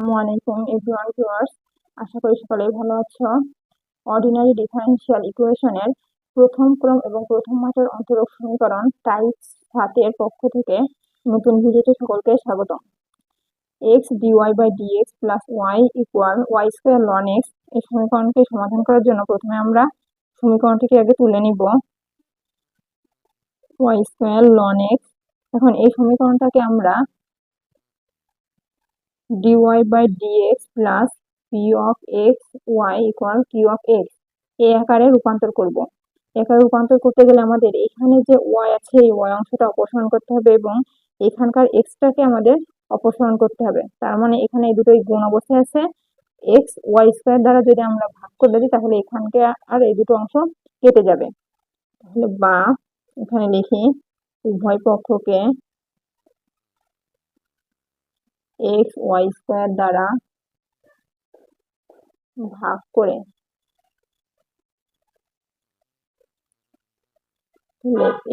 আসসালামু আলাইকুম everyone viewers আশা করি সকলেই ভালো আছো। অর্ডিনারি ডিফারেনশিয়াল ইকুয়েশনের প্রথম ক্রম এবং প্রথম মাত্রার অন্তরক সমীকরণ টাইপ সাতের পক্ষ থেকে নতুন ভিডিওতে সকলকে স্বাগত। X dy by dx plus y equal y square ln x এই সমীকরণকে সমাধান করার জন্য প্রথমে আমরা সমীকরণটিকে আগে তুলে নিব। ওয়াই স্কোয়ার লন এক্স এখন এই সমীকরণটাকে আমরা dy by dx plus p of x, y equal q of x. এই আকারে রূপান্তর করব। আকারে রূপান্তর করতে গেলে আমাদের এখানে যে y আছে, এই y অংশটা অপসারণ করতে হবে এবং এখানকার x টাকে আমাদের অপসারণ করতে হবে। তার মানে এখানে এই দুটোই গুণ অবস্থায় আছে। x, y স্কয়ার দ্বারা যদি আমরা ভাগ করে দিই, তাহলে এখানকে আর এই দুটো অংশ কেটে যাবে। তাহলে বা এখানে লিখি উভয় পক্ষকে এক্স ওয়াই স্কোয়ার দ্বারা ভাগ করে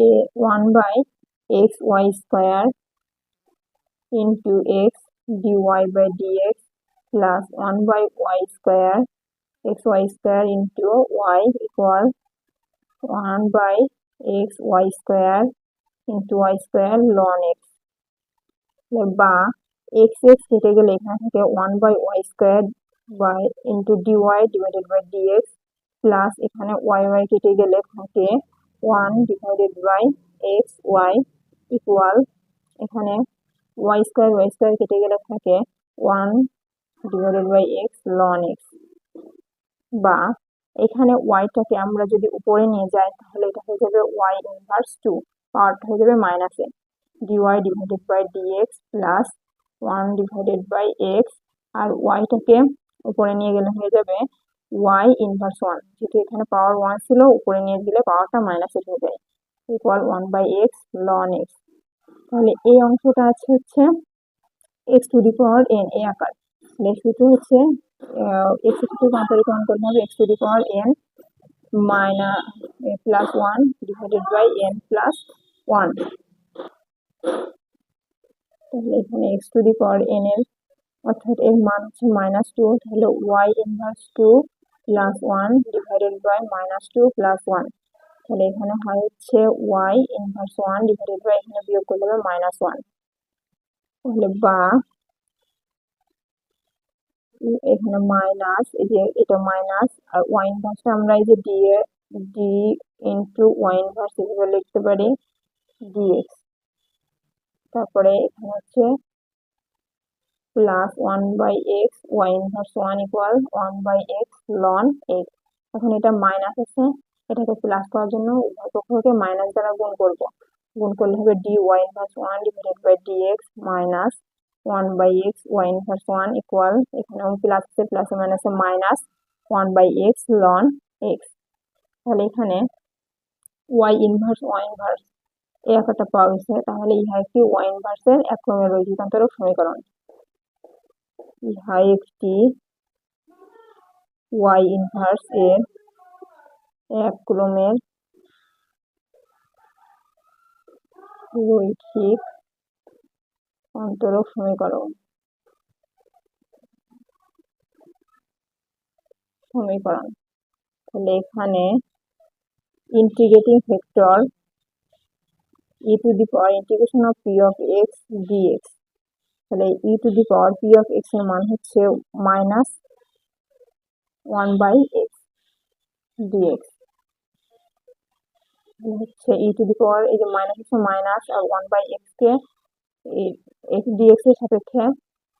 এ one by x y square into x dy by dx plus one by y square x y square into y equal one by x y square into y square ln x বা x x কেটে গেলে এখানে থাকে one by y square by into dy divided by dx plus এখানে y y কেটে গেলে থাকে one divided by x y equal এখানে ওয়াই স্কোয়ার ওয়াই স্কোয়ার কেটে গেলে থাকে one divided by x ln x বা এখানে ওয়াইটাকে আমরা যদি উপরে নিয়ে যাই তাহলে এটা হয়ে যাবে ওয়াই ইনভার্স টু পাওয়ারটা হয়ে যাবে মাইনাস মাইনাসে dy divided by dx plus one divided by x আর ওয়াইটাকে উপরে নিয়ে গেলে হয়ে যাবে ওয়াই ইনভার্স ওয়ান যেহেতু এখানে পাওয়ার ওয়ান ছিল, উপরে নিয়ে গেলে পাওয়ারটা মাইনাসে হয়ে যায়। Equal one by x ln x তাহলে এই অংশটা আছে হচ্ছে x to the power n এ আকার। তাহলে সূত্র হচ্ছে এক্স টু রূপান্তরিকরণ করতে হবে x to the power n minus plus one divided by n plus one তাহলে এখানে x to the power n এর অর্থাৎ এর মান হচ্ছে মাইনাস টু তাহলে y inverse two plus one divided by minus two plus one তাহলে এখানে হয় হচ্ছে y inverse one divided by এখানে বিয়োগ করলে হবে মাইনাস ওয়ান তাহলে বা এখানে মাইনাস এই যে এটা মাইনাস আর ওয়াই ইনভার্সটা আমরা এই যে d d into y inverse হিসেবে লিখতে পারি ডিএক্স তারপরে এখানে হচ্ছে plus one by x y inverse one equal one by x ln x এখন এটা মাইনাস আছে, এটাকে প্লাস করার জন্য উভয় পক্ষকে মাইনাস দ্বারা গুণ করব। গুণ করলে হবে d y inverse one divided by d x minus one by x y inverse one equal এখানে প্লাস আছে প্লাসে মাইনাসে minus one by x ln x তাহলে এখানে ওয়াই ইনভার্স ওয়াই ইনভার্স এই আকারটা পাওয়া গেছে তাহলে ইহা একটি ওয়াই ইনভার্সের এক ক্রমের রৈখিকান্তরক সমীকরণ। ইহা একটি ওয়াই ইনভার্স এর এক ক্রমের রৈখিক অন্তরক সমীকরণ। সমীকরণ। তাহলে এখানে integrating vector e to the power integration of p of x dx. তাহলে e to the power p of x এর মান হচ্ছে minus one by x dx হচ্ছে ই টু দি পাওয়ার এই যে মাইনাস হচ্ছে মাইনাস আর ওয়ান বাই এক্স কে এক্স ডিএক্স এর সাপেক্ষে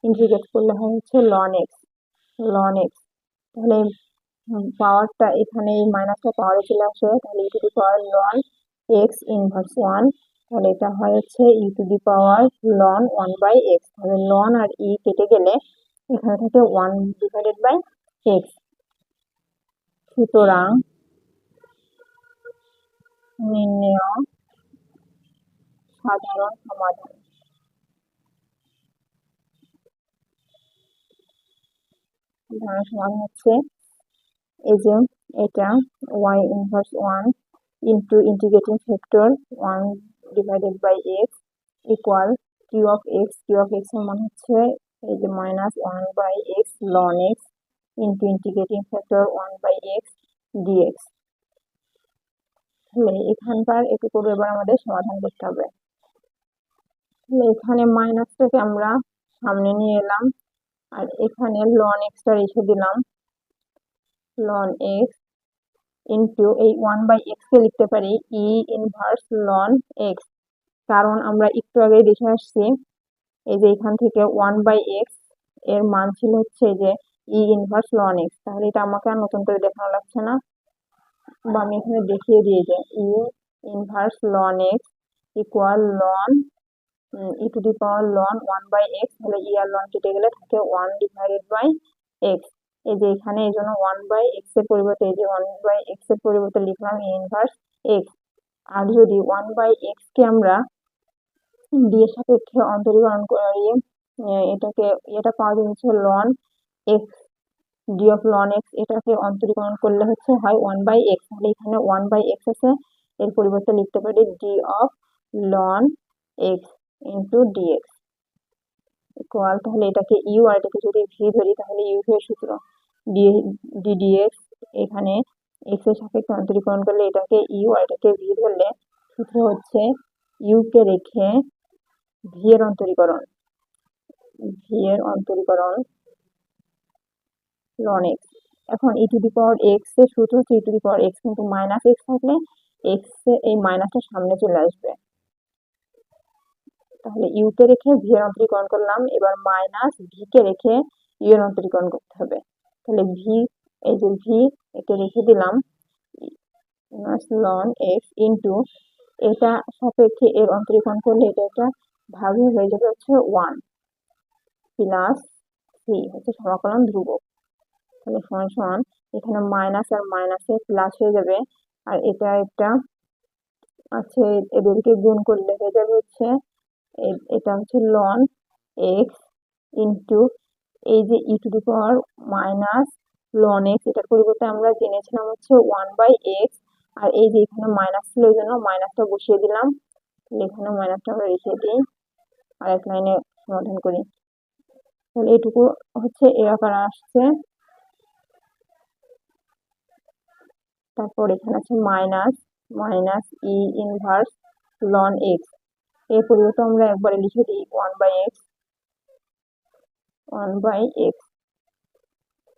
ইন্টিগ্রেট করলে হয় হচ্ছে লন এক্স লন এক্স তাহলে পাওয়ারটা এখানে এই মাইনাসটা পাওয়ারে চলে আসে, তাহলে e to the power ln x inverse one তাহলে এটা হয় হচ্ছে e to the power ln one by x তাহলে লন আর ই e কেটে গেলে এখানে থাকে ওয়ান ডিভাইডেড বাই এক্স সুতরাং নির্ণয় সাধারণ সমাধান। সাধারণ সমাধান হচ্ছে এই যে এটা y inverse one into integrating factor one divided by x equal q of x q of x মান হচ্ছে এই যে minus one by x ln x into integrating factor one by x তাহলে এখানকার এটুকুর এবার আমাদের সমাধান করতে হবে। এখানে মাইনাসটাকে আমরা সামনে নিয়ে এলাম, আর এখানে লন এক্সটা রেখে দিলাম। লন এক্স ইন্টু এই ওয়ান বাই এক্স কে লিখতে পারি ই ইনভার্স লন এক্স কারণ আমরা একটু আগে দেখে আসছি, এই যে এখান থেকে ওয়ান বাই এক্সের মান ছিল হচ্ছে যে ই ইনভার্স লন এক্স তাহলে এটা আমাকে আর নতুন করে দেখানো লাগছে না। বা আমি এখানে দেখিয়ে দিয়ে যে e inverse ln x equal ln e to the power ln one by x তাহলে ই আর লন কেটে গেলে থাকে ওয়ান ডিভাইডেড বাই এক্স এই যে এখানে এই জন্য ওয়ান বাই এক্সের পরিবর্তে এই যে ওয়ান বাই এক্সের পরিবর্তে লিখলাম ইনভার্স এক্স আর যদি ওয়ান বাই এক্স কে আমরা ডি এর সাপেক্ষে অন্তরীকরণ করি এটাকে, এটা পাওয়া যায় হচ্ছে ln x d of ln x এটাকে অন্তরীকরণ করলে হচ্ছে হয় ওয়ান বাই এক্স তাহলে এখানে ওয়ান বাই এক্স আছে, এর পরিবর্তে লিখতে পারি d of ln x into dx equal তাহলে এটাকে ইউ আর এটাকে যদি ভি ধরি, তাহলে ইউ এর সূত্র। ডি ডিডিএক্স এখানে এক্সের সাপেক্ষে অন্তরীকরণ করলে এটাকে ইউ আর এটাকে ভি ধরলে সূত্র হচ্ছে ইউ কে রেখে ভি এর অন্তরীকরণ ভি এর অন্তরীকরণ লন এক্স এখন ই টু দি পাওয়ার এক্সের সূত্র হচ্ছে e to the power x কিন্তু মাইনাস এক্স থাকলে এক্স এই মাইনাসটা সামনে চলে আসবে। তাহলে ইউ কে রেখে ভি এর অন্তরীকরণ করলাম, এবার মাইনাস ভি কে রেখে ইউ এর অন্তরীকরণ করতে হবে। তাহলে ভি এই যে ভি একে রেখে দিলাম। মাইনাস লন এক্স ইন্টু এটা সাপেক্ষে এর অন্তরীকরণ করলে এটা একটা ভাগ হয়ে যাবে হচ্ছে ওয়ান প্লাস সি হচ্ছে সমাকলন ধ্রুবক। তাহলে সমান সমান এখানে মাইনাস আর মাইনাসে প্লাস হয়ে যাবে। আর এটা একটা আছে, এদেরকে গুণ করলে হয়ে যাবে হচ্ছে এটা হচ্ছে লন এক্স ইন্টু এই যে e to the power minus ln x এটার পরিবর্তে আমরা জেনেছিলাম হচ্ছে ওয়ান বাই এক্স আর এই যে এখানে মাইনাস ছিল ওই জন্য মাইনাসটা বসিয়ে দিলাম। এখানে মাইনাসটা আমরা রেখে দিই, আর এক লাইনে সমাধান করি। তাহলে এটুকু হচ্ছে এ আকারে আসছে। তারপর এখানে আছে minus minus e inverse ln এক্সের পরিবর্তে আমরা একবারে লিখে দিই one by x one by x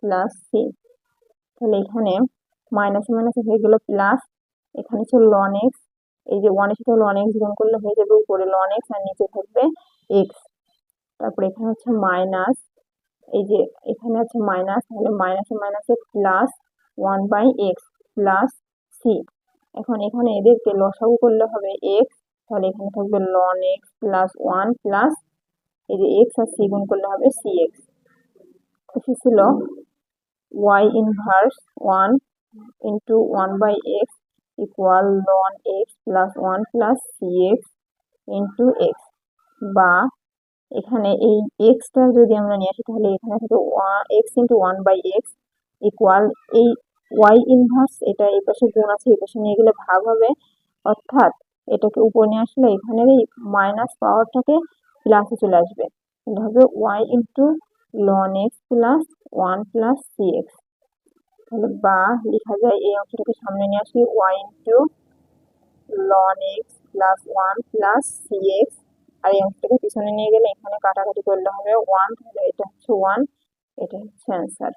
plus c. তাহলে এখানে মাইনাস মাইনাস হয়ে গেল প্লাস। এখানে ছিল লন এক্স এই যে ওয়ানের সাথে লন এক্স গুণ করলে হয়ে যাবে উপরে লন এক্স আর নিচে থাকবে এক্স তারপরে এখানে হচ্ছে মাইনাস এই যে এখানে আছে মাইনাস তাহলে মাইনাসে মাইনাসে plus one by x plus c এখন এখানে এদেরকে লসাগু করলে হবে এক্স তাহলে এখানে থাকবে ln x plus one plus এই যে এক্স আর সি গুণ করলে হবে সি এক্স খুশি ছিল y inverse one into one by x equal ln x plus one plus c x into x বা এখানে এই এক্সটা যদি আমরা নিয়ে আসি, তাহলে এখানে থাকে x into one by x equal এই ওয়াই ইনভার্স এটা এই পাশে গুণ আছে, এই পাশে নিয়ে গেলে ভাগ হবে। অর্থাৎ এটাকে উপর নিয়ে আসলে এখানের এই মাইনাস পাওয়ারটাকে প্লাসে চলে আসবে। হবে y into ln x plus one plus c x তাহলে বা লেখা যায় এই অংশটাকে সামনে নিয়ে আসি y into ln x plus one plus c x আর এই অংশটাকে পিছনে নিয়ে গেলে এখানে কাটাকাটি করলে হবে ওয়ান এটা হচ্ছে ওয়ান এটা হচ্ছে অ্যান্সার